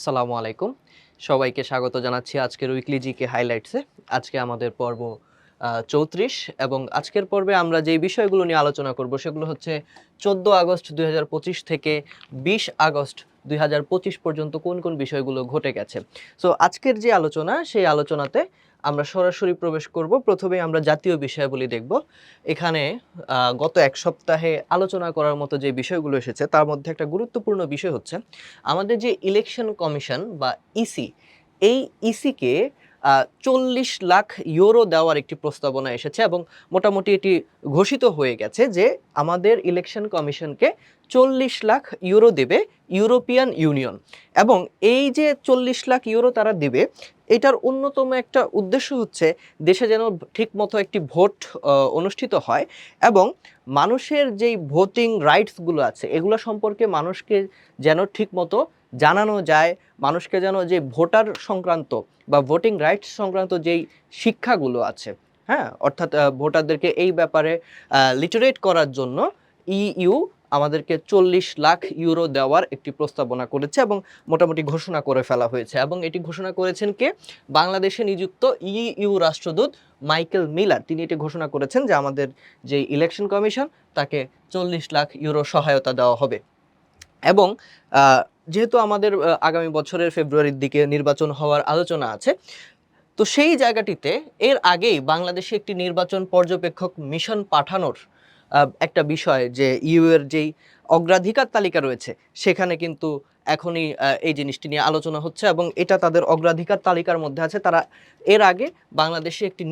আসসালামু আলাইকুম। সবাইকে স্বাগত জানাচ্ছি আজকের উইকলি জিকে হাইলাইটসে আজকে আমাদের পর্ব চৌত্রিশ এবং আজকের পর্বে আমরা যে বিষয়গুলো নিয়ে আলোচনা করব সেগুলো হচ্ছে চোদ্দ আগস্ট দুই হাজার পঁচিশ থেকে বিশ আগস্ট দুই হাজার পঁচিশ পর্যন্ত কোন কোন বিষয়গুলো ঘটে গেছে। সো আজকের যে আলোচনা, সেই আলোচনাতে আমরা সরাসরি প্রবেশ করব। প্রথমে আমরা জাতীয় বিষয়াবলী দেখব। এখানে গত এক সপ্তাহে আলোচনা করার মতো যে বিষয়গুলো এসেছে, তার মধ্যে একটা গুরুত্বপূর্ণ বিষয় হচ্ছে, আমাদের যে ইলেকশন কমিশন বা ইসি এই ইসিকে চল্লিশ লাখ ইউরো দেওয়ার একটি প্রস্তাবনা এসেছে এবং মোটামুটি এটি ঘোষিত হয়ে গেছে যে আমাদের ইলেকশন কমিশনকে চল্লিশ লাখ ইউরো দেবে ইউরোপিয়ান ইউনিয়ন এবং এই যে চল্লিশ লাখ ইউরো তারা দেবে, এটার অন্যতম একটা উদ্দেশ্য হচ্ছে দেশে যেন ঠিকমতো একটি ভোট অনুষ্ঠিত হয় এবং মানুষের যেই ভোটিং রাইটসগুলো আছে, এগুলো সম্পর্কে মানুষকে যেন ঠিকমতো জানানো যায়, মানুষকে যেন যে ভোটার সংক্রান্ত বা ভোটিং রাইটস সংক্রান্ত যেই শিক্ষাগুলো আছে হ্যাঁ? অর্থাৎ ভোটারদেরকে এই ব্যাপারে লিটারেট করার জন্য ইইউ আমাদেরকে চল্লিশ লাখ ইউরো দেওয়ার একটি প্রস্তাবনা করেছে এবং মোটামুটি ঘোষণা করে ফেলা হয়েছে। এবং এটি ঘোষণা করেছেন কে? বাংলাদেশে নিযুক্ত ইইউ রাষ্ট্রদূত মাইকেল মিলার। তিনি এটি ঘোষণা করেছেন যে আমাদের যে ইলেকশন কমিশন তাকে চল্লিশ লাখ ইউরো সহায়তা দেওয়া হবে। এবং যেহেতু আমাদের আগামী বছরের ফেব্রুয়ারির দিকে নির্বাচন হওয়ার আলোচনা আছে, তো সেই জায়গাটিতে এর আগেই বাংলাদেশে একটি নির্বাচন পর্যবেক্ষক মিশন পাঠানোর একটা বিষয় যে ইউ এর যেই অগ্রাধিকার তালিকা রয়েছে, সেখানে কিন্তু এখনই এই জিনিসটি নিয়ে আলোচনা হচ্ছে এবং এটা তাদের অগ্রাধিকার তালিকার মধ্যে আছে। তারা এর আগে বাংলাদেশে একটি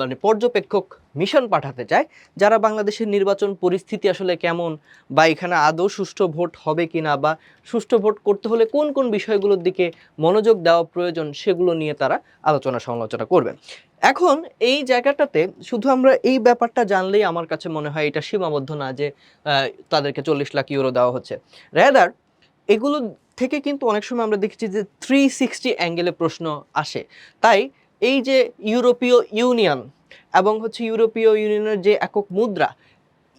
মানে পর্যবেক্ষক মিশন পাঠাতে চায়, যারা বাংলাদেশের নির্বাচন পরিস্থিতি আসলে কেমন বা এখানে আদৌ সুষ্ঠু ভোট হবে কি না বা সুষ্ঠু ভোট করতে হলে কোন কোন বিষয়গুলোর দিকে মনোযোগ দেওয়া প্রয়োজন সেগুলো নিয়ে তারা আলোচনা সমালোচনা করবেন এখন এই জায়গাটাতে শুধু আমরা এই ব্যাপারটা জানলেই আমার কাছে মনে হয় এটা সীমাবদ্ধ না যে তাদেরকে চল্লিশ লাখ ইউরো দেওয়া হচ্ছে। রেদার এগুলো থেকে কিন্তু অনেক সময় আমরা দেখেছি যে থ্রি সিক্সটি অ্যাঙ্গেলে প্রশ্ন আসে। তাই এই যে ইউরোপীয় ইউনিয়ন এবং হচ্ছে ইউরোপীয় ইউনিয়নের যে একক মুদ্রা,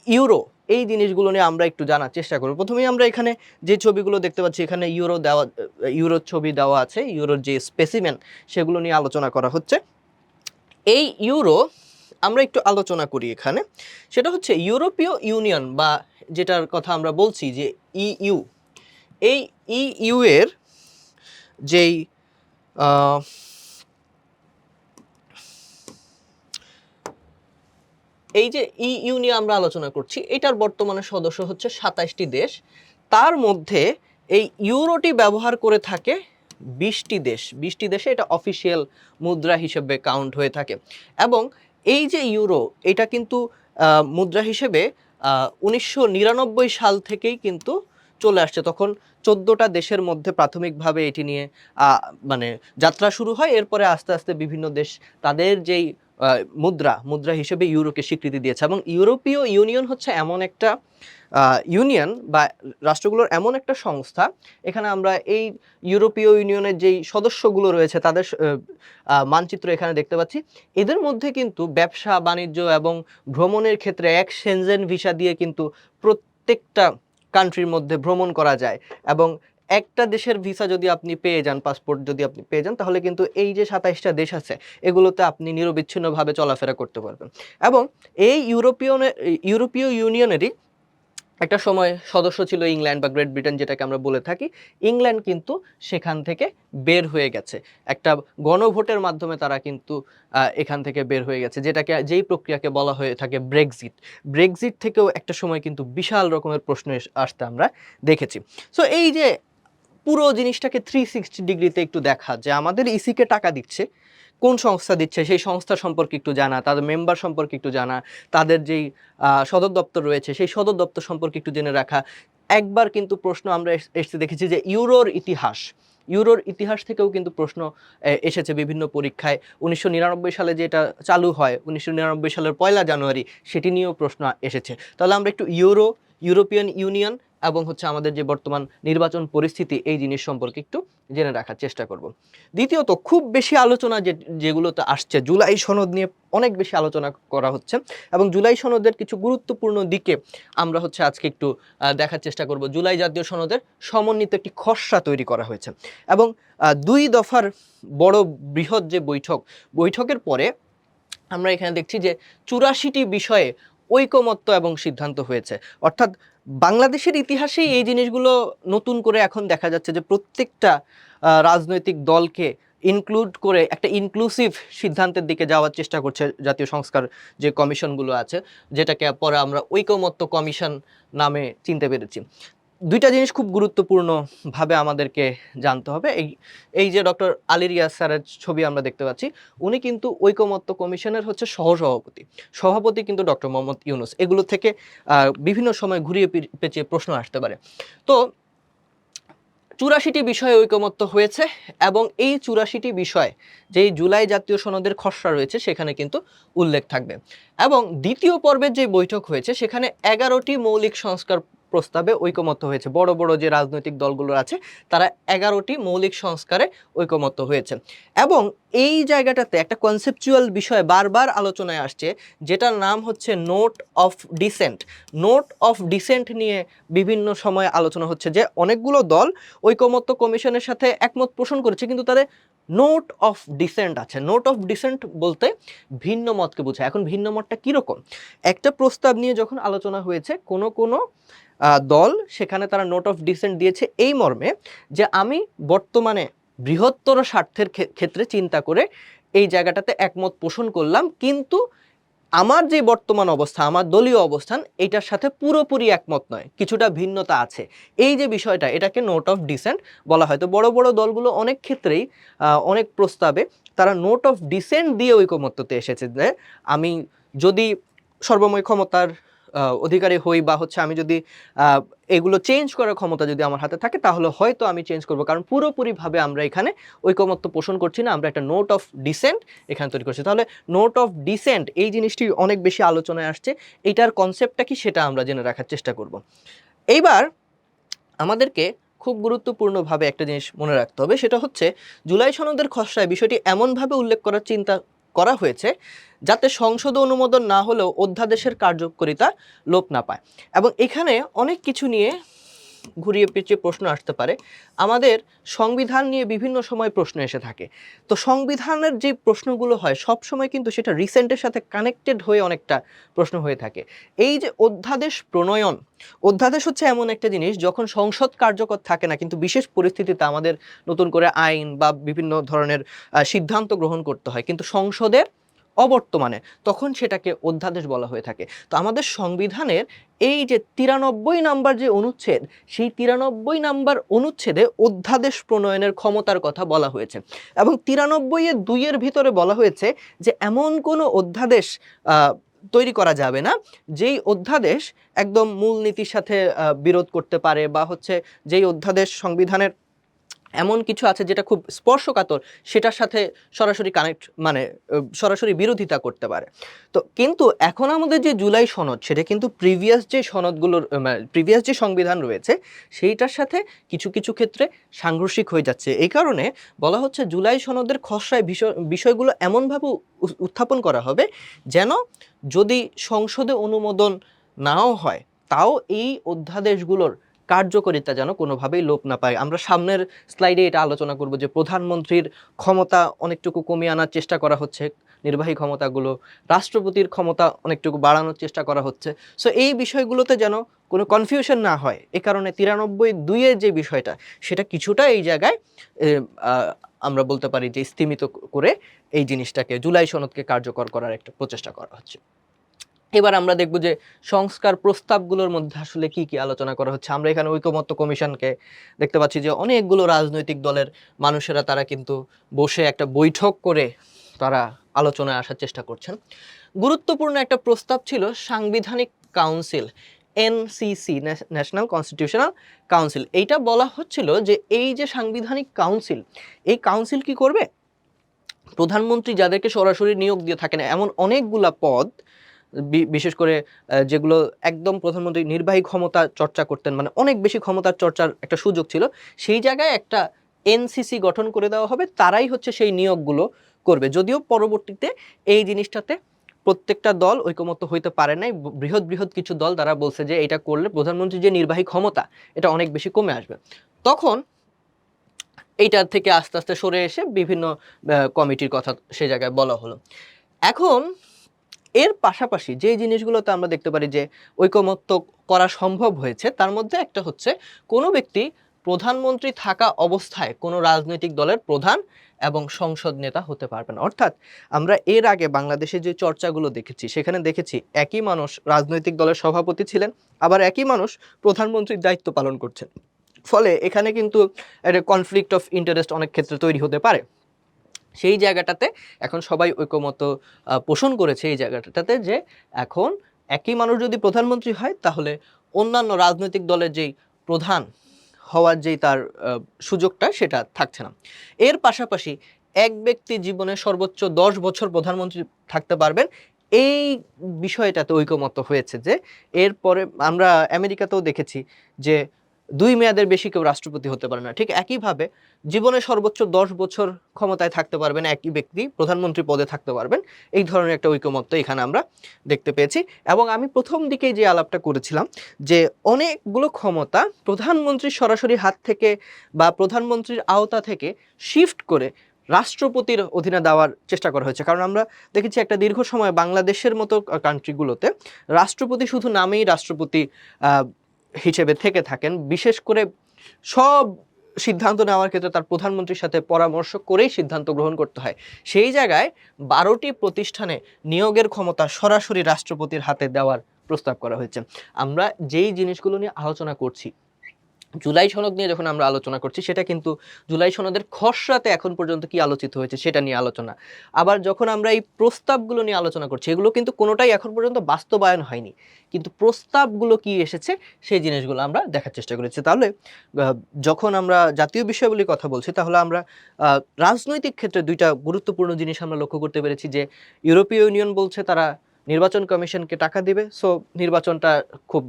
ইউরো, এই জিনিসগুলো নিয়ে আমরা একটু জানার চেষ্টা করব। প্রথমেই আমরা এখানে যে ছবিগুলো দেখতে পাচ্ছি, এখানে ইউরো দেওয়া ইউরোর ছবি দেওয়া আছে, ইউরোর যে স্পেসিমেন সেগুলো নিয়ে আলোচনা করা হচ্ছে। এই ইউরো, আমরা একটু আলোচনা করি এখানে। সেটা হচ্ছে ইউরোপীয় ইউনিয়ন বা যেটার কথা আমরা বলছি যে ইইউ এই ইইউ এর যেই এই যে ইইউ নিয়ে আমরা আলোচনা করছি, এটার বর্তমানে সদস্য হচ্ছে সাতাশটি দেশ। তার মধ্যে এই ইউরোটি ব্যবহার করে থাকে বিশটি দেশ। বিশটি দেশে এটা অফিসিয়াল মুদ্রা হিসেবে কাউন্ট হয়ে থাকে। এবং এই যে ইউরো, এটা কিন্তু মুদ্রা হিসেবে উনিশশো নিরানব্বই সাল থেকেই কিন্তু চলে আসছে। তখন চোদ্দোটা দেশের মধ্যে প্রাথমিকভাবে এটি নিয়ে মানে যাত্রা শুরু হয়। এরপরে আস্তে আস্তে বিভিন্ন দেশ তাদের যেই মুদ্রা মুদ্রা হিসেবে ইউরোকে স্বীকৃতি দিয়েছে এবং ইউরোপীয় ইউনিয়ন হচ্ছে এমন একটা ইউনিয়ন বা রাষ্ট্রগুলোর এমন একটা সংস্থা। এখানে আমরা এই ইউরোপীয় ইউনিয়নের যেই সদস্যগুলো রয়েছে, তাদের মানচিত্র এখানে দেখতে পাচ্ছি। এদের মধ্যে কিন্তু ব্যবসা, বাণিজ্য এবং ভ্রমণের ক্ষেত্রে এক সেনজেন ভিসা দিয়ে কিন্তু প্রত্যেকটা কান্ট্রির মধ্যে ভ্রমণ করা যায় এবং একটা দেশের ভিসা যদি আপনি পেয়ে যান পাসপোর্ট যদি আপনি পেয়ে যান, তাহলে কিন্তু এই যে সাতাইশটা দেশ আছে, এগুলোতে আপনি নিরবিচ্ছিন্নভাবে চলাফেরা করতে পারবেন। এবং এই ইউরোপীয় ইউরোপীয় ইউনিয়নেরই একটা সময় সদস্য ছিল ইংল্যান্ড বা গ্রেট ব্রিটেন যেটাকে আমরা বলে থাকি। ইংল্যান্ড কিন্তু সেখান থেকে বের হয়ে গেছে। একটা গণভোটের মাধ্যমে তারা কিন্তু এখান থেকে বের হয়ে গেছে। যেটাকে, যেই প্রক্রিয়াকে বলা হয়ে থাকে ব্রেক্সিট। ব্রেক্সিট থেকেও একটা সময় কিন্তু বিশাল রকমের প্রশ্ন আসতে আমরা দেখেছি। সো এই যে পুরো জিনিসটাকে থ্রি সিক্সটি ডিগ্রিতে একটু দেখা যে আমাদের ইসিকে টাকা দিচ্ছে। কোন সংস্থা দিচ্ছে সেই সংস্থা সম্পর্কে একটু জানা, তাদের মেম্বার সম্পর্কে একটু জানা, তাদের যেই সদর দপ্তর রয়েছে সেই সদর দপ্তর সম্পর্কে একটু জেনে রাখা। একবার কিন্তু প্রশ্ন আমরা এস- দেখেছি যে ইউরোর ইতিহাস ইউরোর ইতিহাস থেকেও কিন্তু প্রশ্ন এসেছে বিভিন্ন পরীক্ষায়। উনিশশো নিরানব্বই সালে যেটা চালু হয়, উনিশশো নিরানব্বই সালের পয়লা জানুয়ারি, সেটি নিয়েও প্রশ্ন এসেছে। তাহলে আমরা একটু ইউরো, ইউরোপিয়ান ইউনিয়ন এবং হচ্ছে আমাদের যে বর্তমান নির্বাচন পরিস্থিতি, এই জিনিস সম্পর্কে একটু জেনে রাখার চেষ্টা করব। দ্বিতীয়ত, খুব বেশি আলোচনা যে, যেগুলোতে আসছে, জুলাই সনদ নিয়ে অনেক বেশি আলোচনা করা হচ্ছে এবং জুলাই সনদের কিছু গুরুত্বপূর্ণ দিকে আমরা হচ্ছে আজকে একটু দেখার চেষ্টা করব। জুলাই জাতীয় সনদের সমন্বিত একটি খসড়া তৈরি করা হয়েছে এবং দুই দফার বড় বৃহৎ যে বৈঠক, বৈঠকের পরে আমরা এখানে দেখছি যে চুরাশিটি বিষয়ে ঐকমত্য এবং সিদ্ধান্ত হয়েছে। অর্থাৎ বাংলাদেশের ইতিহাসেই এই জিনিসগুলো নতুন করে এখন দেখা যাচ্ছে যে প্রত্যেকটা রাজনৈতিক দলকে ইনক্লুড করে একটা ইনক্লুসিভ সিদ্ধান্তের দিকে যাওয়ার চেষ্টা করছে জাতীয় সংস্কার যে কমিশনগুলো আছে, যেটাকে পরে আমরা ঐকমত্য কমিশন নামে চিনতে পেরেছি। দুইটা জিনিস খুব গুরুত্বপূর্ণভাবে আমাদেরকে জানতে হবে। এই এই যে ডক্টর আলিরিয়া স্যারের ছবি আমরা দেখতে পাচ্ছি, উনি কিন্তু ঐকমত্য কমিশনের হচ্ছে সহসভাপতি। সভাপতি কিন্তু ডক্টর মোহাম্মদ ইউনুস। এগুলো থেকে বিভিন্ন সময় ঘুরিয়ে পেঁচিয়ে প্রশ্ন আসতে পারে। তো, চুরাশিটি বিষয়ে ঐকমত্য হয়েছে এবং এই চুরাশিটি বিষয়, যেই জুলাই জাতীয় সনদের খসড়া রয়েছে, সেখানে কিন্তু উল্লেখ থাকবে। এবং দ্বিতীয় পর্বের যে বৈঠক হয়েছে, সেখানে এগারোটি মৌলিক সংস্কার প্রস্তাবে ঐকমত্য হয়েছে। বড় বড় যে রাজনৈতিক দলগুলো আছে, তারা এগারোটি মৌলিক সংস্কারে ঐকমত্য হয়েছে। এবং এই জায়গাটাতে একটা কনসেপচুয়াল বিষয় বারবার আলোচনায় আসছে, যেটার নাম হচ্ছে note of dissent note of dissent নিয়ে বিভিন্ন সময়ে আলোচনা হচ্ছে যে অনেকগুলো দল ঐকমত্য কমিশনের সাথে একমত পোষণ করেছে, কিন্তু তাদের নোট অফ ডিসেন্ট আছে। নোট অফ ডিসেন্ট বলতে ভিন্ন মতকে বোঝায়। এখন ভিন্ন মতটা কীরকম? একটা প্রস্তাব নিয়ে যখন আলোচনা হয়েছে, কোনো কোনো দল সেখানে তারা নোট অফ ডিসেন্ট দিয়েছে এই মর্মে যে আমি বর্তমানে বৃহত্তর স্বার্থের ক্ষেত্রে চিন্তা করে এই জায়গাটাতে একমত পোষণ করলাম। কিন্তু আমার যে বর্তমান অবস্থা, আমার দলীয় অবস্থান, এটার সাথে পুরোপুরি একমত নয়। কিছুটা ভিন্নতা আছে। এই যে বিষয়টা, এটাকে নোট অফ ডিসেন্ট বলা হয়। তো বড় বড় দলগুলো অনেক ক্ষেত্রেই অনেক প্রস্তাবে তারা নোট অফ ডিসেন্ট দিয়ে ঐকমত্যতে এসেছে যে, আমি যদি সর্বময় ক্ষমতার অধিকারী হই বা হচ্ছে আমি যদি এগুলো চেঞ্জ করার ক্ষমতা যদি আমার হাতে থাকে, তাহলে হয়তো আমি চেঞ্জ করব। কারণ পুরোপুরিভাবে আমরা এখানে ঐকমত্য পোষণ করছি না, আমরা একটা নোট অফ ডিসেন্ট এখানে তৈরি করছি। তাহলে নোট অফ ডিসেন্ট এই জিনিসটি অনেক বেশি আলোচনায় আসছে, এটার কনসেপ্টটা কি সেটা আমরা জেনে রাখার চেষ্টা করব। এইবার আমাদেরকে খুব গুরুত্বপূর্ণভাবে একটা জিনিস মনে রাখতে হবে, সেটা হচ্ছে জুলাই সনদের খসড়ায় বিষয়টি এমনভাবে উল্লেখ করার চিন্তা করা হয়েছে যাতে সংসদ অনুমোদন না হলেও অধ্যাদেশের কার্যকরিতা লোপ না পায়। এবং এখানে অনেক কিছু নিয়ে ঘুরিয়ে পেঁচিয়ে প্রশ্ন আসতে পারে। আমাদের সংবিধান নিয়ে বিভিন্ন সময় প্রশ্ন এসে থাকে। তো সংবিধানের যে প্রশ্নগুলো হয় সব সময় কিন্তু সেটা রিসেন্টের সাথে কানেক্টেড হয়ে অনেকটা প্রশ্ন হয়ে থাকে। এই যে অধ্যাদেশ প্রণয়ন, অধ্যাদেশ হচ্ছে এমন একটা জিনিস, যখন সংসদ কার্যকর থাকে না, কিন্তু বিশেষ পরিস্থিতিতে আমাদের নতুন করে আইন বা বিভিন্ন ধরনের সিদ্ধান্ত গ্রহণ করতে হয়। কিন্তু সংসদের অবর্তমানে, তখন সেটাকে অধ্যাদেশ বলা হয়ে থাকে। তো আমাদের সংবিধানের এই যে তিরানব্বই নাম্বার যে অনুচ্ছেদ, সেই তিরানব্বই নাম্বার অনুচ্ছেদে অধ্যাদেশ প্রণয়নের ক্ষমতার কথা বলা হয়েছে। এবং তিরানব্বই এর দুইয়ের ভিতরে বলা হয়েছে যে, এমন কোনো অধ্যাদেশ তৈরি করা যাবে না, যেই অধ্যাদেশ একদম মূলনীতির সাথে বিরোধ করতে পারে বা হচ্ছে যেই অধ্যাদেশ সংবিধানের এমন কিছু আছে যেটা খুব স্পর্শকাতর, সেটার সাথে সরাসরি কানেক্ট মানে সরাসরি বিরোধিতা করতে পারে। তো কিন্তু এখন আমাদের যে জুলাই সনদ, সেটা কিন্তু প্রিভিয়াস যে সনদগুলোর প্রিভিয়াস যে সংবিধান রয়েছে, সেইটার সাথে কিছু কিছু ক্ষেত্রে সাংঘর্ষিক হয়ে যাচ্ছে। এই কারণে বলা হচ্ছে জুলাই সনদের খসড়ায় বিষয়, বিষয়গুলো এমনভাবে উত্থাপন করা হবে যেন যদি সংসদে অনুমোদন নাও হয়, তাও এই অধ্যাদেশগুলোর কার্যকারিতা যেন কোনোভাবেই লোপ না পায়। আমরা সামনের স্লাইডে এটা আলোচনা করব যে প্রধানমন্ত্রীর ক্ষমতা অনেকটুকু কমিয়ে আনার চেষ্টা করা হচ্ছে, নির্বাহী ক্ষমতাগুলো, রাষ্ট্রপতির ক্ষমতা অনেকটুকু বাড়ানোর চেষ্টা করা হচ্ছে। সো এই বিষয়গুলোতে যেন কোনো কনফিউশন না হয়, এ কারণে তিরানব্বই দুইয়ের যে বিষয়টা, সেটা কিছুটা এই জায়গায় আমরা বলতে পারি যে স্থিমিত করে এই জিনিসটাকে, জুলাই সনদকে কার্যকর করার একটা প্রচেষ্টা করা হচ্ছে। এবার আমরা দেখব যে সংস্কার প্রস্তাবগুলোর মধ্যে আসলে কি কি আলোচনা করা হচ্ছে। আমরা এখানে ঐকমত্য কমিশনকে দেখতে পাচ্ছি যে অনেকগুলো রাজনৈতিক দলের মানুষেরা তারা কিন্তু বসে একটা বৈঠক করে তারা আলোচনায় আসার চেষ্টা করছেন। গুরুত্বপূর্ণ একটা প্রস্তাব ছিল সাংবিধানিক council, NCC national constitutional council. এইটা বলা হচ্ছিল যে এই যে সাংবিধানিক কাউন্সিল, এই কাউন্সিল কি করবে? প্রধানমন্ত্রী যাদেরকে সরাসরি নিয়োগ দিয়ে থাকেন, এমন অনেকগুলা পদ বিশেষ করে যেগুলো একদম প্রধানমন্ত্রী নির্বাহী ক্ষমতা চর্চা করতেন মানে অনেক বেশি ক্ষমতার চর্চার একটা সুযোগ ছিল, সেই জায়গায় একটা এনসিসি গঠন করে দেওয়া হবে, তারাই হচ্ছে সেই নিয়োগগুলো করবে। যদিও পরবর্তীতে এই জিনিসটাতে প্রত্যেকটা দল ঐকমত্য হইতে পারে নাই বৃহৎ বৃহৎ কিছু দল তারা বলছে যে এটা করলে প্রধানমন্ত্রীর যে নির্বাহী ক্ষমতা, এটা অনেক বেশি কমে আসবে। তখন এইটার থেকে আস্তে আস্তে সরে এসে বিভিন্ন কমিটির কথা সে জায়গায় বলা হলো। এখন এর পাশাপাশি যে জিনিসগুলোতে আমরা দেখতে পারি যে ঐকমত্য করা সম্ভব হয়েছে, তার মধ্যে একটা হচ্ছে কোনো ব্যক্তি প্রধানমন্ত্রী থাকা অবস্থায় কোনো রাজনৈতিক দলের প্রধান এবং সংসদ নেতা হতে পারবে না। অর্থাৎ আমরা এর আগে বাংলাদেশে যে চর্চাগুলো দেখেছি, সেখানে দেখেছি একই মানুষ রাজনৈতিক দলের সভাপতি ছিলেন, আবার একই মানুষ প্রধানমন্ত্রীর দায়িত্ব পালন করছেন। ফলে এখানে কিন্তু একটা কনফ্লিক্ট অফ ইন্টারেস্ট অনেক ক্ষেত্রে তৈরি হতে পারে। সেই জায়গাটাতে এখন সবাই আহ, পোষণ করেছে এই জায়গাটাতে যে এখন একই মানুষ যদি প্রধানমন্ত্রী হয় তাহলে অন্যান্য রাজনৈতিক দলের যেই প্রধান হওয়ার যেই তার সুযোগটা সেটা থাকছে না। এর পাশাপাশি এক ব্যক্তি জীবনে সর্বোচ্চ দশ বছর প্রধানমন্ত্রী থাকতে পারবেন এই বিষয়টাতে ঐকমত্য হয়েছে যে এরপরে আমরা আমেরিকাতেও দেখেছি যে দুই মেয়াদের বেশি কেউ রাষ্ট্রপতি হতে পারে না। ঠিক একইভাবে জীবনে সর্বোচ্চ দশ বছর ক্ষমতায় থাকতে পারবেন একই ব্যক্তি, প্রধানমন্ত্রী পদে থাকতে পারবেন। এই ধরনের একটা ঐকমত্য এখানে আমরা দেখতে পেয়েছি। এবং আমি প্রথম দিকে যে আলাপটা করেছিলাম যে অনেকগুলো ক্ষমতা প্রধানমন্ত্রীর সরাসরি হাত থেকে বা প্রধানমন্ত্রীর আওতা থেকে শিফট করে রাষ্ট্রপতির অধীনে দেওয়ার চেষ্টা করা হয়েছে। কারণ আমরা দেখেছি একটা দীর্ঘ সময় বাংলাদেশের মতো কান্ট্রিগুলোতে রাষ্ট্রপতি শুধু নামেই রাষ্ট্রপতি হিসেবে থেকে থাকেন। বিশেষ করে সব সিদ্ধান্ত নেওয়ার ক্ষেত্রে তার প্রধানমন্ত্রীর সাথে পরামর্শ করেই সিদ্ধান্ত গ্রহণ করতে হয়। সেই জায়গায় বারোটি প্রতিষ্ঠানে নিয়োগের ক্ষমতা সরাসরি রাষ্ট্রপতির হাতে দেওয়ার প্রস্তাব করা হয়েছে। আমরা যেই জিনিসগুলো নিয়ে আলোচনা করছি জুলাই সনদ নিয়ে যখন আমরা আলোচনা করছি, সেটা কিন্তু জুলাই সনদের খসড়াতে এখন পর্যন্ত কি আলোচিত হয়েছে সেটা নিয়ে আলোচনা। আবার যখন আমরা এই প্রস্তাবগুলো নিয়ে আলোচনা করছি, এগুলো কিন্তু কোনোটাই এখন পর্যন্ত বাস্তবায়ন হয়নি। কিন্তু প্রস্তাবগুলো কি এসেছে, সেই জিনিসগুলো আমরা দেখার চেষ্টা করেছি। তাহলে যখন আমরা জাতীয় বিষয়গুলির কথা বলছি, তাহলে আমরা রাজনৈতিক ক্ষেত্রে দুইটা গুরুত্বপূর্ণ জিনিস আমরা লক্ষ্য করতে পেরেছি যে, ইউরোপীয় ইউনিয়ন বলছে তারা নির্বাচন কমিশনকে টাকা দিবে। সো, নির্বাচনটা খুব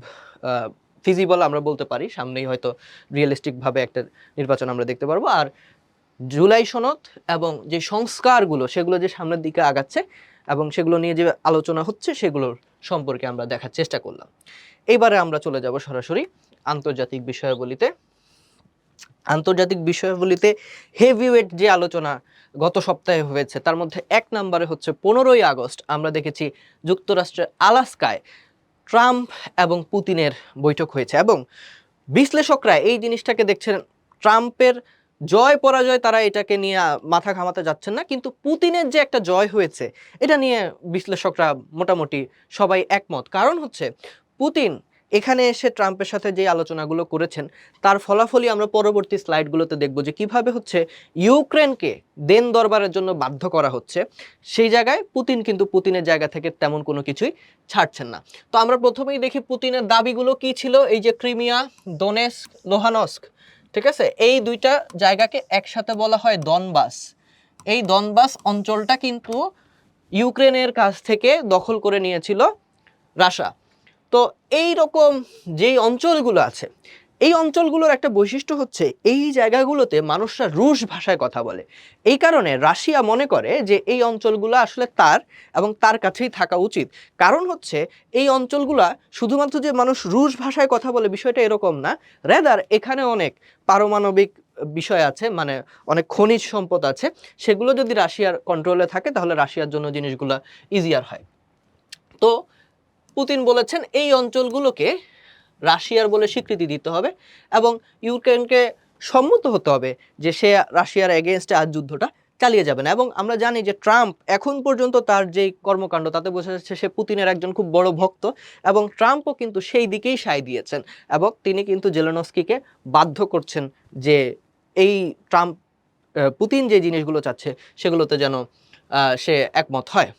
ফিজিবল আমরা বলতে পারি, সামনেই হয়তো রিয়েলিস্টিকভাবে একটা নির্বাচন আমরা দেখতে পারব। আর জুলাই সনদ এবং যে সংস্কারগুলো, সেগুলো যে সামনের দিকে আগাচ্ছে এবং সেগুলো নিয়ে যে আলোচনা হচ্ছে, সেগুলোর সম্পর্কে আমরা দেখার চেষ্টা করলাম। এইবারে আমরা চলে যাব সরাসরি আন্তর্জাতিক বিষয়াবলিতে। আন্তর্জাতিক বিষয়াবলিতে হেভিওয়েট যে আলোচনা গত সপ্তাহে হয়েছে, তার মধ্যে এক নম্বরে হচ্ছে পনেরোই আগস্ট, আমরা দেখেছি যুক্তরাষ্ট্রের আলাস্কায় ট্রাম্প এবং পুতিনের বৈঠক হয়েছে এবং বিশ্লেষকরা এই জিনিসটাকে দেখছেন ট্রাম্পের জয় পরাজয় তারা এটাকে নিয়ে মাথা ঘামাতে যাচ্ছেন না, কিন্তু পুতিনের যে একটা জয় হয়েছে, এটা নিয়ে বিশ্লেষকরা মোটামুটি সবাই একমত। কারণ হচ্ছে পুতিন এখানে এসে ট্রাম্পের সাথে যে আলোচনাগুলো করেছেন, তার ফলাফলই আমরা পরবর্তী স্লাইডগুলোতে দেখব যে কীভাবে হচ্ছে ইউক্রেনকে দেন দরবারের জন্য বাধ্য করা হচ্ছে। সেই জায়গায় পুতিন কিন্তু পুতিনের জায়গা থেকে তেমন কোনো কিছুই ছাড়ছেন না। তো আমরা প্রথমেই দেখি পুতিনের দাবিগুলো কি ছিল, এই যে ক্রিমিয়া দোনেস লোহানস্ক, ঠিক আছে? এই দুইটা জায়গাকে একসাথে বলা হয় দনবাস। এই দনবাস অঞ্চলটা কিন্তু ইউক্রেনের কাছ থেকে দখল করে নিয়েছিল রাশা তো এই রকম যেই অঞ্চলগুলো আছে, এই অঞ্চলগুলোর একটা বৈশিষ্ট্য হচ্ছে এই জায়গাগুলোতে মানুষরা রুশ ভাষায় কথা বলে। এই কারণে রাশিয়া মনে করে যে এই অঞ্চলগুলো আসলে তার এবং তার কাছেই থাকা উচিত। কারণ হচ্ছে এই অঞ্চলগুলা শুধুমাত্র যে মানুষ রুশ ভাষায় কথা বলে বিষয়টা এরকম না রেদার এখানে অনেক পারমাণবিক বিষয় আছে মানে অনেক খনিজ সম্পদ আছে, সেগুলো যদি রাশিয়ার কন্ট্রোলে থাকে তাহলে রাশিয়ার জন্য জিনিসগুলো ইজিয়ার হয়। তো পুতিন বলেছেন, এই অঞ্চলগুলোকে রাশিয়ার বলে স্বীকৃতি দিতে হবে এবং ইউক্রেনকে সম্মত হতে হবে যে সে রাশিয়ার এগেনস্টে আজ যুদ্ধটা চালিয়ে যাবে না। এবং আমরা জানি যে ট্রাম্প এখন পর্যন্ত তার যেই কর্মকাণ্ড, তাতে বোঝা যাচ্ছে সে পুতিনের একজন খুব বড় ভক্ত এবং ট্রাম্পও কিন্তু সেই দিকেই সায় দিয়েছেন এবং তিনি কিন্তু জেলেনস্কিকে বাধ্য করছেন যে এই ট্রাম্প পুতিন যে জিনিসগুলো চাচ্ছে সেগুলোতে যেন সে একমত হয়।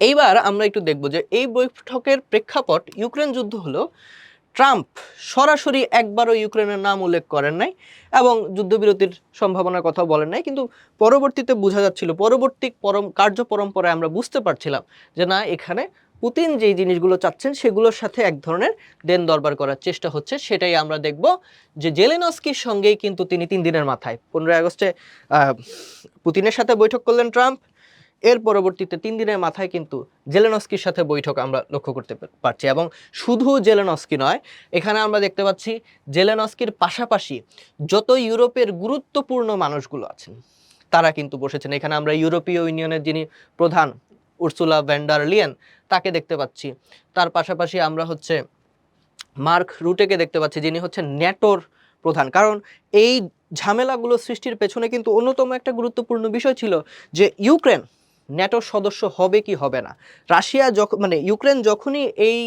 এইবার আমরা একটু দেখব যে এই বৈঠকের প্রেক্ষাপট ইউক্রেন যুদ্ধ হলো। ট্রাম্প সরাসরি একবারও ইউক্রেনের নাম উল্লেখ করেন নাই এবং যুদ্ধবিরতির সম্ভাবনার কথা বলেন নাই। কিন্তু পরবর্তীতে বোঝা যাচ্ছিল, পরবর্তী পরম কার্য পরম্পরায় আমরা বুঝতে পারছিলাম যে না, এখানে পুতিন যেই জিনিসগুলো চাচ্ছেন সেগুলোর সাথে এক ধরনের দেন দরবার করার চেষ্টা হচ্ছে, সেটাই আমরা দেখব। যে জেলেনস্কির সঙ্গেই কিন্তু তিনি তিন দিনের মাথায়। পনেরোই আগস্টে পুতিনের সাথে বৈঠক করলেন ট্রাম্প। এর পরবর্তীতে তিন দিনের মাথায় কিন্তু জেলেনস্কির সাথে বৈঠক আমরা লক্ষ্য করতে পারছি এবং শুধু জেলেনস্কি নয়, এখানে আমরা দেখতে পাচ্ছি জেলেনস্কির পাশাপাশি যত ইউরোপের গুরুত্বপূর্ণ মানুষগুলো আছেন, তারা কিন্তু বসেছেন। এখানে আমরা ইউরোপীয় ইউনিয়নের যিনি প্রধান উর্সুলা ভ্যান্ডার লিয়েন, তাকে দেখতে পাচ্ছি। তার পাশাপাশি আমরা হচ্ছে মার্ক রুটেকে দেখতে পাচ্ছি, যিনি হচ্ছে ন্যাটোর প্রধান। কারণ এই ঝামেলাগুলো সৃষ্টির পেছনে কিন্তু অন্যতম একটা গুরুত্বপূর্ণ বিষয় ছিল যে ইউক্রেন ন্যাটোর সদস্য হবে কি হবে না? রাশিয়া যখন মানে ইউক্রেন যখনই এই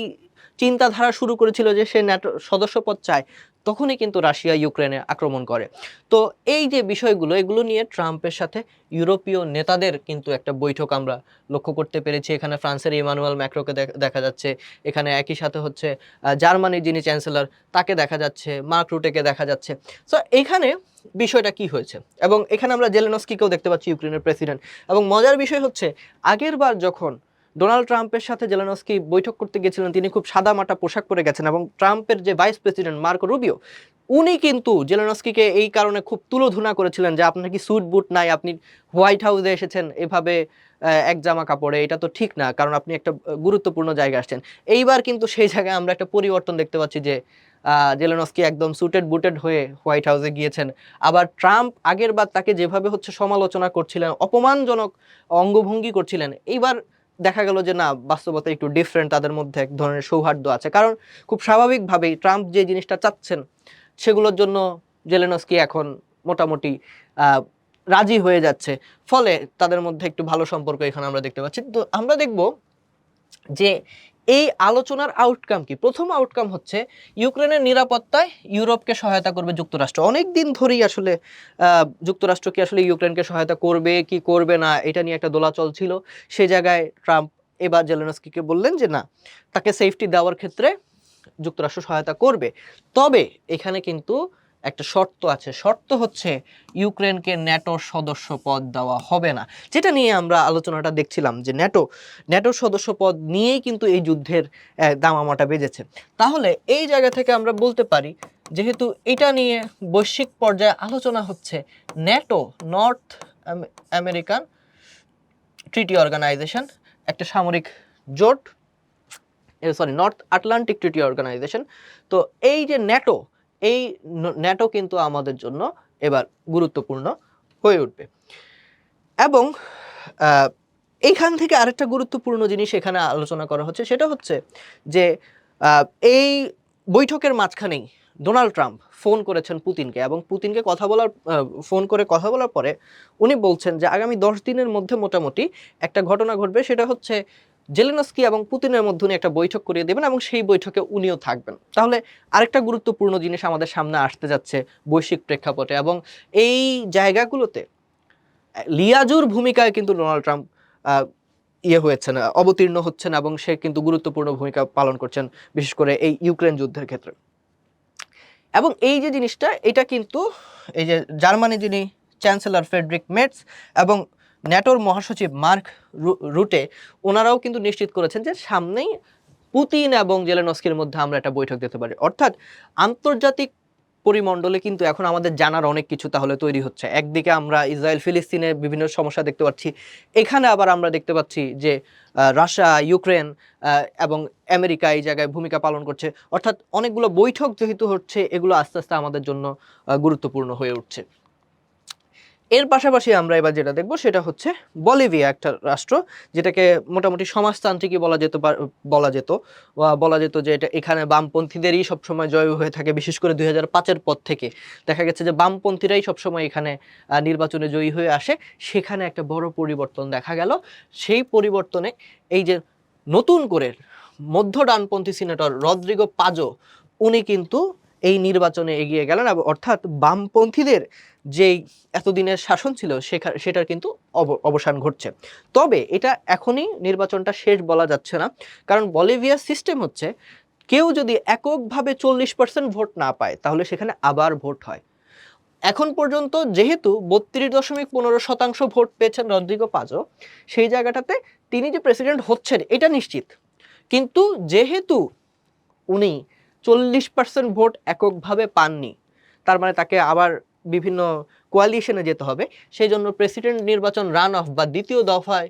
চিন্তাধারা শুরু করেছিল যে সে ন্যাটো, সদস্যপদ চায় তখনই কিন্তু রাশিয়া ইউক্রেনে আক্রমণ করে। তো এই যে বিষয়গুলো, এগুলো নিয়ে ট্রাম্পের সাথে ইউরোপীয় নেতাদের কিন্তু একটা বৈঠক আমরা লক্ষ্য করতে পেরেছি। এখানে ফ্রান্সের ইমানুয়াল ম্যাক্রোকে দেখা যাচ্ছে। এখানে একই সাথে হচ্ছে জার্মানির যিনি চ্যান্সেলর, তাকে দেখা যাচ্ছে। মার্ক রুটেকে দেখা যাচ্ছে। সো এখানে বিষয়টা কি হয়েছে? এবং এখানে আমরা জেলেনস্কিকেও দেখতে পাচ্ছি ইউক্রেনের প্রেসিডেন্ট। এবং মজার বিষয় হচ্ছে, আগের বার যখন ডোনাল্ড ট্রাম্পের সাথে জেলেনস্কি বৈঠক করতে গেছিলেন তিনি খুব সাদামাটা পোশাক পরে গেছেন এবং ট্রাম্পের যে ভাইস প্রেসিডেন্ট মার্কো রুবিও, উনি কিন্তু জেলেনস্কিকে এই কারণে খুব তুলোধুনা করেছিলেন যে আপনার কি স্যুট বুট নাই, আপনি হোয়াইট হাউসে এসেছেন, এভাবে এক জামা কাপড়ে, এটা তো ঠিক না, কারণ আপনি একটা গুরুত্বপূর্ণ জায়গায় আসছেন। এইবার কিন্তু সেই জায়গায় আমরা একটা পরিবর্তন দেখতে পাচ্ছি যে জেলেনস্কি একদম সুটেড বুটেড হয়ে হোয়াইট হাউসে গিয়েছেন। আবার ট্রাম্প আগের বার তাকে যেভাবে হচ্ছে সমালোচনা করছিলেন, অপমানজনক অঙ্গভঙ্গি করছিলেন, এইবার দেখা গেল যে না, বাস্তবতা একটু ডিফারেন্ট তাদের মধ্যে এক ধরনের সৌহার্দ্য আছে। কারণ খুব স্বাভাবিকভাবেই ট্রাম্প যে জিনিসটা চাচ্ছেন, সেগুলোর জন্য জেলেনস্কি এখন মোটামুটি রাজি হয়ে যাচ্ছে। ফলে তাদের মধ্যে একটু ভালো সম্পর্ক এখানে আমরা দেখতে পাচ্ছি। তো আমরা দেখব যে এই আলোচনার আউটকাম কি? প্রথম আউটকাম হচ্ছে ইউক্রেনের নিরাপত্তায় ইউরোপকে সহায়তা করবে যুক্তরাষ্ট্র। অনেক দিন ধরেই আসলে যুক্তরাষ্ট্র কি আসলে ইউক্রেনকে সহায়তা করবে, কি করবে না, এটা নিয়ে একটা দোলাচল ছিল। সে জায়গায় ট্রাম্প, এবার জেলেনস্কিকে বললেন যে, না, তাকে সেফটি দেওয়ার ক্ষেত্রে যুক্তরাষ্ট্র সহায়তা করবে। তবে এখানে কিন্তু একটা শর্ত আছে। শর্ত হচ্ছে ইউক্রেনকে ন্যাটোর সদস্য পদ দেওয়া হবে না। যেটা নিয়ে আমরা আলোচনাটা দেখছিলাম যে ন্যাটো, ন্যাটোর সদস্য পদ নিয়েই কিন্তু এই যুদ্ধের দামামাটা বেজেছে। তাহলে এই জায়গা থেকে আমরা বলতে পারি, যেহেতু এটা নিয়ে বৈশ্বিক পর্যায়ে আলোচনা হচ্ছে, NATO North American treaty organisation, একটা সামরিক জোট sorry, North Atlantic treaty organisation. তো এই যে ন্যাটো এই ন্যাটো কিন্তু আমাদের জন্য এবার গুরুত্বপূর্ণ হয়ে উঠবে। এবং এইখান থেকে আরেকটা গুরুত্বপূর্ণ জিনিস এখানে আলোচনা করা হচ্ছে, সেটা হচ্ছে যে এই বৈঠকের মাঝখানেই ডোনাল্ড ট্রাম্প ফোন করেছেন পুতিনকে এবং পুতিনকে কথা বলার ফোন করে কথা বলার পরে উনি বলছেন যে, আগামী দশ দিনের মধ্যে মোটামুটি একটা ঘটনা ঘটবে, সেটা হচ্ছে জেলেনস্কি এবং পুতিনের মধ্যে উনি একটা বৈঠক করিয়ে দেবেন এবং সেই বৈঠকে উনিও থাকবেন। তাহলে আরেকটা গুরুত্বপূর্ণ জিনিস আমাদের সামনে আসতে যাচ্ছে বৈশ্বিক প্রেক্ষাপটে এবং এই জায়গাগুলোতে লিয়াজুর ভূমিকায় কিন্তু ডোনাল্ড ট্রাম্প ইয়ে হয়েছেন, অবতীর্ণ হচ্ছেন এবং সে কিন্তু গুরুত্বপূর্ণ ভূমিকা পালন করছেন, বিশেষ করে এই ইউক্রেন যুদ্ধের ক্ষেত্রে। এবং এই যে জিনিসটা, এটা কিন্তু এই যে জার্মানি যিনি চ্যান্সেলর ফেডরিক মেটস এবং ন্যাটোর মহাসচিব মার্ক রুটে ওনারাও কিন্তু নিশ্চিত করেছেন যে সামনেই পুতিন এবং জেলেনস্কির মধ্যে আমরা একটা বৈঠক দিতে পারি। অর্থাৎ আন্তর্জাতিক পরিমণ্ডলে কিন্তু এখন আমাদের জানার অনেক কিছু তাহলে তৈরি হচ্ছে। একদিকে আমরা ইসরায়েল ফিলিস্তিনের বিভিন্ন সমস্যা দেখতে পাচ্ছি, এখানে আবার আমরা দেখতে পাচ্ছি যে রাশিয়া, ইউক্রেন এবং আমেরিকা এই জায়গায় ভূমিকা পালন করছে। অর্থাৎ অনেকগুলো বৈঠক যেহেতু হচ্ছে, এগুলো আস্তে আস্তে আমাদের জন্য গুরুত্বপূর্ণ হয়ে উঠছে। এর পাশাপাশি আমরা এবার যেটা দেখব সেটা হচ্ছে বলিভিয়া একটা রাষ্ট্র, যেটাকে মোটামুটি সমাজতান্ত্রিকই বলা যেত বলা যেত। বা বলা যেত যে এটা এখানে বামপন্থীদেরই সবসময় জয় হয়ে থাকে, বিশেষ করে দুই হাজার পাঁচের পর থেকে। দেখা গেছে যে বামপন্থীরাই সবসময় এখানে নির্বাচনে জয়ী হয়ে আসে। সেখানে একটা বড় পরিবর্তন দেখা গেল। সেই পরিবর্তনে এই যে নতুন করে মধ্য ডানপন্থী সিনেটর রদ্রিগো পাজো, উনি কিন্তু এই নির্বাচনে এগিয়ে গেলেন অর্থাৎ বামপন্থীদের যেই এতদিনের শাসন ছিল সেটার কিন্তু অব- অবসান ঘটছে। তবে এটা এখনই নির্বাচনটা শেষ বলা যাচ্ছে না, কারণ বলিভিয়ার সিস্টেম হচ্ছে কেউ যদি এককভাবে চল্লিশ পার্সেন্ট ভোট না পায়, তাহলে সেখানে আবার ভোট হয়। এখন পর্যন্ত যেহেতু বত্রিশ দশমিক পনেরো শতাংশ ভোট পেয়েছেন রদ্রিগো পাজো, সেই জায়গাটাতে তিনি যে প্রেসিডেন্ট হচ্ছেন, এটা নিশ্চিত। কিন্তু যেহেতু উনি চল্লিশ পার্সেন্ট ভোট এককভাবে পাননি। তার মানে তাকে আবার বিভিন্ন কোয়ালিশনে যেতে হবে। সেই জন্য প্রেসিডেন্ট নির্বাচন রান অফ বা দ্বিতীয় দফায়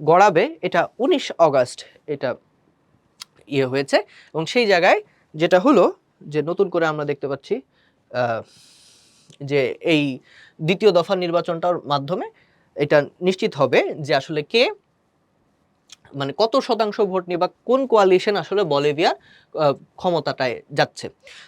গড়াবে, এটা উনিশ অগাস্ট এটা ইয়ে হয়েছে। এবং সেই জায়গায় যেটা হলো যে নতুন করে আমরা দেখতে পাচ্ছি যে এই দ্বিতীয় দফা নির্বাচনটার মাধ্যমে এটা নিশ্চিত হবে যে আসলে কে মানে কত শতাংশ ভোট নিয়ে বা কোন কোয়ালিশন আসলে বলিভিয়ার ক্ষমতাটায় যাচ্ছে।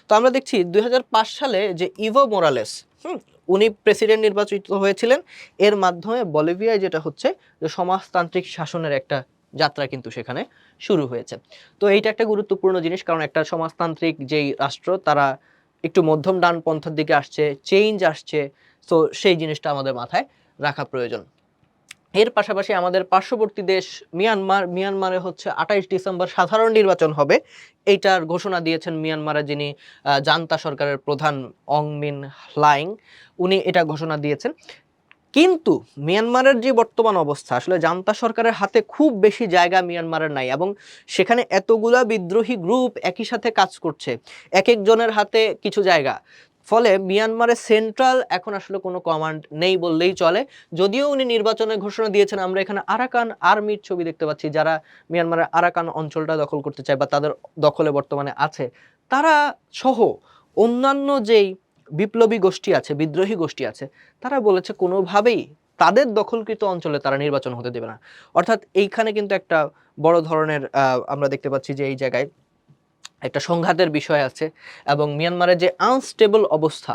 তো আমরা দেখছি দুই হাজার পাঁচ সালে যে ইভো মোরালেস, হুম, উনি প্রেসিডেন্ট নির্বাচিত হয়েছিলেন। এর মাধ্যমে বলিভিয়ায় যেটা হচ্ছে যে সমাজতান্ত্রিক শাসনের একটা যাত্রা কিন্তু সেখানে শুরু হয়েছে। তো এইটা একটা গুরুত্বপূর্ণ জিনিস, কারণ একটা সমাজতান্ত্রিক যেই রাষ্ট্র, তারা একটু মধ্যম ডান পন্থার দিকে আসছে চেঞ্জ আসছে, তো সেই জিনিসটা আমাদের মাথায় রাখা প্রয়োজন। এর পাশাপাশি আমাদের পার্শ্ববর্তী দেশ মিয়ানমার, মিয়ানমারে হচ্ছে আঠাইশ ডিসেম্বর সাধারণ নির্বাচন হবে। এইটার ঘোষণা দিয়েছেন মিয়ানমারের যিনি জান্তা সরকারের প্রধান অং মিন হ্লাইং উনি এটা ঘোষণা দিয়েছেন। কিন্তু মিয়ানমারের যে বর্তমান অবস্থা, আসলে জান্তা সরকারের হাতে খুব বেশি জায়গা মিয়ানমারের নাই এবং সেখানে এতগুলা বিদ্রোহী গ্রুপ একই সাথে কাজ করছে। এক একজনের হাতে কিছু জায়গা। ফলে মিয়ানমারের সেন্ট্রাল এখন আসলে কোনো কমান্ড নেই বললেই চলে। যদিও উনি নির্বাচনের ঘোষণা দিয়েছেন, আমরা এখানে আরাকান আর্মির ছবি দেখতে পাচ্ছি, যারা মিয়ানমারের আরাকান অঞ্চলটা দখল করতে চায় বা তাদের দখলে বর্তমানে আছে। তারা সহ অন্যান্য যেই বিপ্লবী গোষ্ঠী আছে, বিদ্রোহী গোষ্ঠী আছে, তারা বলেছে কোনোভাবেই তাদের দখলকৃত অঞ্চলে তারা নির্বাচন হতে দেবে না। অর্থাৎ এইখানে কিন্তু একটা বড় ধরনের আমরা দেখতে পাচ্ছি যে এই জায়গায় একটা সংঘাতের বিষয় আছে এবং মিয়ানমারের যে আনস্টেবল অবস্থা,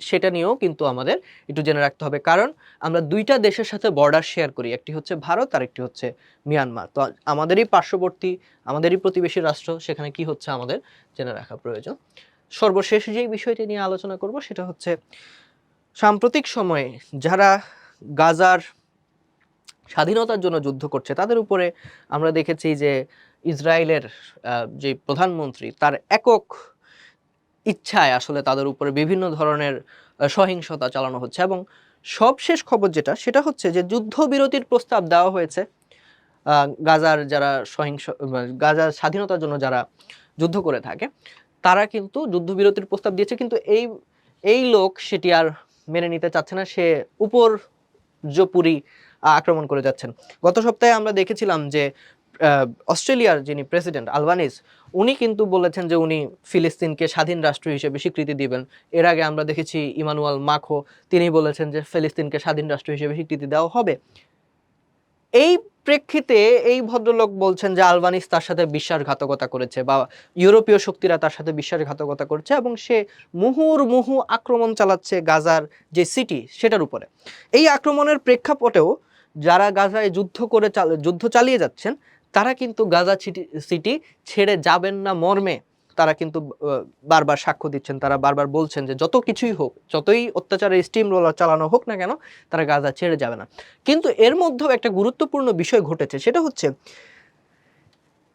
সেটা নিয়েও কিন্তু আমাদের একটু জেনে রাখতে হবে। কারণ আমরা দুইটা দেশের সাথে বর্ডার শেয়ার করি, একটি হচ্ছে ভারত আর একটি হচ্ছে মিয়ানমার। তো আমাদেরই পার্শ্ববর্তী, আমাদেরই প্রতিবেশী রাষ্ট্র, সেখানে কি হচ্ছে আমাদের জেনে রাখা প্রয়োজন। সর্বশেষ যেই বিষয়টি নিয়ে আলোচনা করব, সেটা হচ্ছে সাম্প্রতিক সময়ে যারা গাজার স্বাধীনতার জন্য যুদ্ধ করছে। তাদের উপরে আমরা দেখেছি যে ইসরায়েলের যে প্রধানমন্ত্রী, তার একক ইচ্ছায় আসলে তাদের উপরে বিভিন্ন ধরনের সহিংসতা চালানো হচ্ছে। এবং সবশেষ খবর যেটা, সেটা হচ্ছে যে যুদ্ধবিরতির প্রস্তাব দেওয়া হয়েছে। গাজার যারা সহিংস গাজার স্বাধীনতার জন্য যারা যুদ্ধ করে থাকে, তারা কিন্তু যুদ্ধবিরতির প্রস্তাব দিয়েছে। কিন্তু এই এই লোক সেটি আর মেনে নিতে চাচ্ছে না। সে উপর জপুরি আক্রমণ করে যাচ্ছেন। গত সপ্তাহে আমরা দেখেছিলাম যে অস্ট্রেলিয়ার যিনি প্রেসিডেন্ট আলবানিস উনি কিন্তু বলেছেন যে উনি ফিলিস্তিনকে স্বাধীন রাষ্ট্র হিসেবে স্বীকৃতি দিবেন। এর আগে আমরা দেখেছি ইমানুয়াল মাখো, তিনি বলেছেন যে ফিলিস্তিনকে স্বাধীন রাষ্ট্র হিসেবে স্বীকৃতি দেওয়া হবে। এই প্রেক্ষিতে এই ভদ্রলোক বলছেন যে আলবানিস তার সাথে বিশ্বাসঘাতকতা করেছে বা ইউরোপীয় শক্তিরা তার সাথে বিশ্বাসঘাতকতা করছে এবং সে মুহুর মুহু আক্রমণ চালাচ্ছে গাজার যে সিটি সেটার উপরে। এই আক্রমণের প্রেক্ষাপটেও যারা গাজায় যুদ্ধ করে যুদ্ধ চালিয়ে যাচ্ছেন, তারা কিন্তু গাজা সিটি ছেড়ে যাবেন না মর্মে। তারা কিন্তু বারবার সাক্ষ্য দিচ্ছেন, তারা বারবার বলছেন যে যত কিছুই হোক, যতই অত্যাচারের স্টিম রোলার চালানো হোক না কেন, তারা গাজা ছেড়ে যাবে না। কিন্তু এর মধ্যেও একটা গুরুত্বপূর্ণ বিষয় ঘটেছে, সেটা হচ্ছে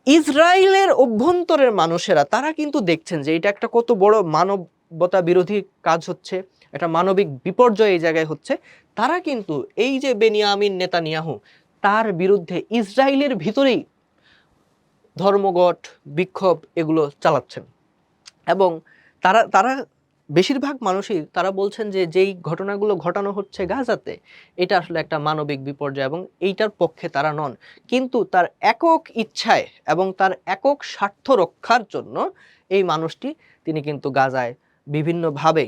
ইসরায়েলের অভ্যন্তরের মানুষেরা, তারা কিন্তু দেখছেন যে এটা একটা কত বড় মানবতা বিরোধী কাজ হচ্ছে, একটা মানবিক বিপর্যয় এই জায়গায় হচ্ছে। তারা কিন্তু এই যে বেনিয়ামিন নেতানিয়াহু, তার বিরুদ্ধে ইসরায়েলের ভিতরেই ধর্মঘট, বিক্ষোভ এগুলো চালাচ্ছেন। এবং তারা তারা বেশিরভাগ মানুষই তারা বলছেন যে যেই ঘটনাগুলো ঘটানো হচ্ছে গাজাতে, এটা আসলে একটা মানবিক বিপর্যয় এবং এইটার পক্ষে তারা নন। কিন্তু তার একক ইচ্ছায় এবং তার একক স্বার্থ রক্ষার জন্য এই মানুষটি, তিনি কিন্তু গাজায় বিভিন্নভাবে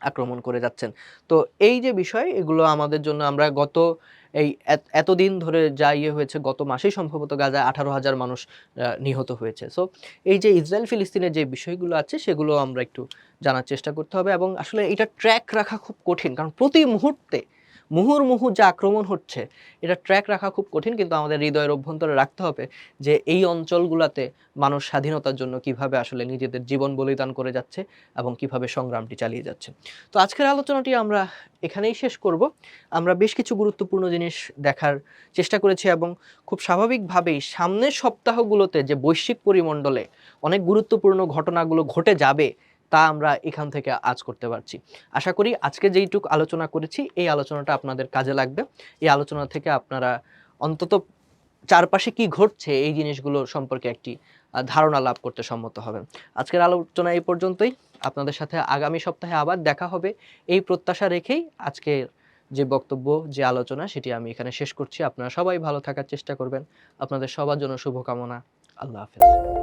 আক্রমণ করে যাচ্ছেন। তো এই যে বিষয়, এগুলো আমাদের জন্য আমরা গত এই এত- এতদিন ধরে যা ইয়ে হয়েছে, গত মাসেই সম্ভবত গাজায় আঠারো হাজার মানুষ নিহত হয়েছে। সো এই যে ইসরায়েল ফিলিস্তিনের যে বিষয়গুলো আছে, সেগুলো আমরা একটু জানার চেষ্টা করতে হবে এবং আসলে এটা ট্র্যাক রাখা খুব কঠিন। কারণ প্রতি মুহূর্তে মুহুর্মুহু যে আক্রমণ হচ্ছে, এটা ট্র্যাক রাখা খুব কঠিন, কিন্তু আমাদের হৃদয়ের অভ্যন্তরে রাখতে হবে যে এই অঞ্চলগুলোতে মানুষ স্বাধীনতার জন্য কীভাবে আসলে নিজেদের জীবন বলিদান করে যাচ্ছে এবং কীভাবে সংগ্রামটি চালিয়ে যাচ্ছে। তো আজকের আলোচনাটি আমরা এখানেই শেষ করব। আমরা বেশ কিছু গুরুত্বপূর্ণ জিনিস দেখার চেষ্টা করেছি এবং খুব স্বাভাবিকভাবেই সামনের সপ্তাহগুলোতে যে বৈশ্বিক পরিমণ্ডলে অনেক গুরুত্বপূর্ণ ঘটনাগুলো ঘটে যাবে তা আমরা এখান থেকে আজ করতে পারছি। আশা করি আজকে যেইটুক আলোচনা করেছি, এই আলোচনাটা আপনাদের কাজে লাগবে। এই আলোচনা থেকে আপনারা অন্তত চারপাশে কি ঘটছে, এই জিনিসগুলো সম্পর্কে একটি ধারণা লাভ করতে সম্মত হবেন। আজকের আলোচনা এই পর্যন্তই। আপনাদের সাথে আগামী সপ্তাহে আবার দেখা হবে। এই প্রত্যাশা রেখেই আজকের যে বক্তব্য, যে আলোচনা, সেটি আমি এখানে শেষ করছি। আপনারা সবাই ভালো থাকার চেষ্টা করবেন। আপনাদের সবার জন্য শুভকামনা। আল্লাহ হাফেজ।